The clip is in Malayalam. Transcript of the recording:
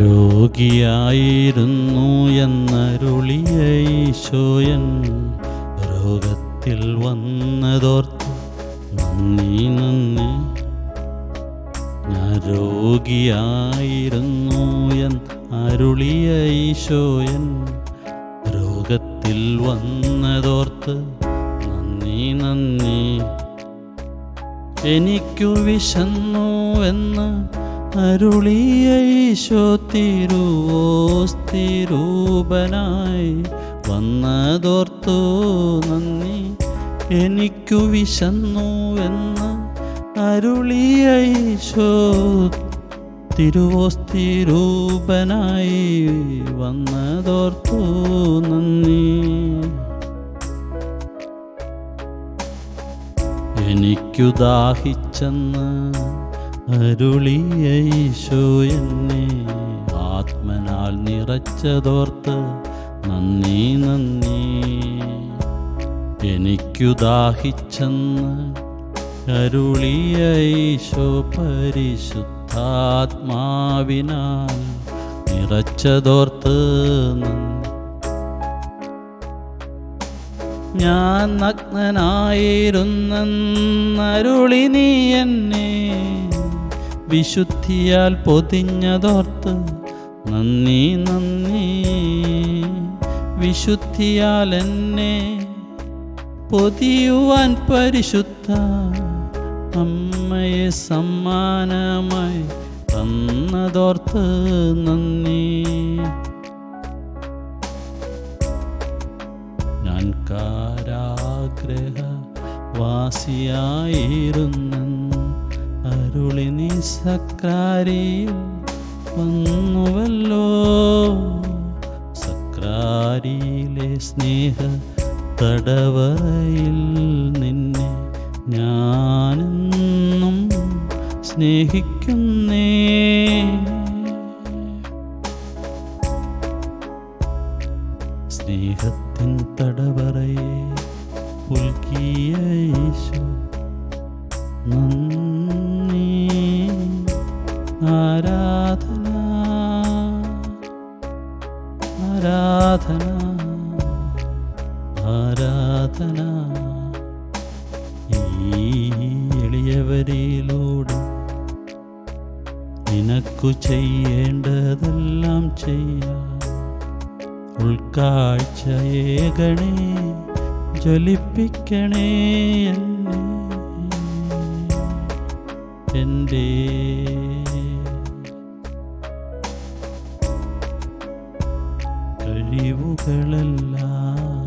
രോഗിയായിരുന്നു എന്നരുളിയ ഈശോയൻ. രോഗത്തിൽ വന്നതോർത്ത് നന്ദി നന്ദി. ഞാൻ രോഗിയായിരുന്നു എൻ അരുളിയ ഈശോയൻ. രോഗത്തിൽ വന്നതോർത്ത് നന്ദി നന്ദി. എനിക്കു വിശന്നു എന്ന് അരുളിയ ഈശോ തിരുവോസ്തിരൂപനായി വന്നതോർത്തു നന്ദി. എനിക്കു വിശന്നു എന്ന് അരുളിയ തിരുവോസ്തിരൂപനായി വന്നതോർത്തു നന്ദി. എനിക്കു ദാഹിച്ചെന്ന് അരുളിയ ഈശോ എന്നെ ആത്മനാൽ നിറച്ചതോർത്ത് നന്ദി നന്ദി. എനിക്കു ദാഹിച്ചെന്ന് അരുളിയ ഈശോ പരിശുദ്ധാത്മാവിനാൽ നിറച്ചതോർത്ത് ഞാൻ നഗ്നനായിരുന്നരുളി നീ എന്നെ വിശുദ്ധിയാൽ പൊതിഞ്ഞതോർത്ത് നന്ദി നന്ദി. വിശുദ്ധിയാൽ എന്നെ പൊതിയുവാൻ പരിശുദ്ധ അമ്മയെ സമ്മാനമായി തന്നതോർത്ത് നന്ദി. ഞാൻ കാരാഗ്രഹ വാസിയായിരുന്നു സക്രാരിയിൽ വന്നുവല്ലോ. സക്രാരിയിലെ സ്നേഹ തടവറയിൽ നിന്നെ ഞാനെന്നും സ്നേഹിക്കുന്നേ. സ്നേഹത്തിൻ തടവറയെ ആരാധന. ആരാധന. ആരാധന. ഈ എളിയവരിലൂടെ നിനക്കു ചെയ്യേണ്ടതെല്ലാം ചെയ്യാം. ഉൾക്കാഴ്ചയേകണേ ജ്വലിപ്പിക്കണേ എന്നെ. എന്റെ കഴിവുകളെല്ലാം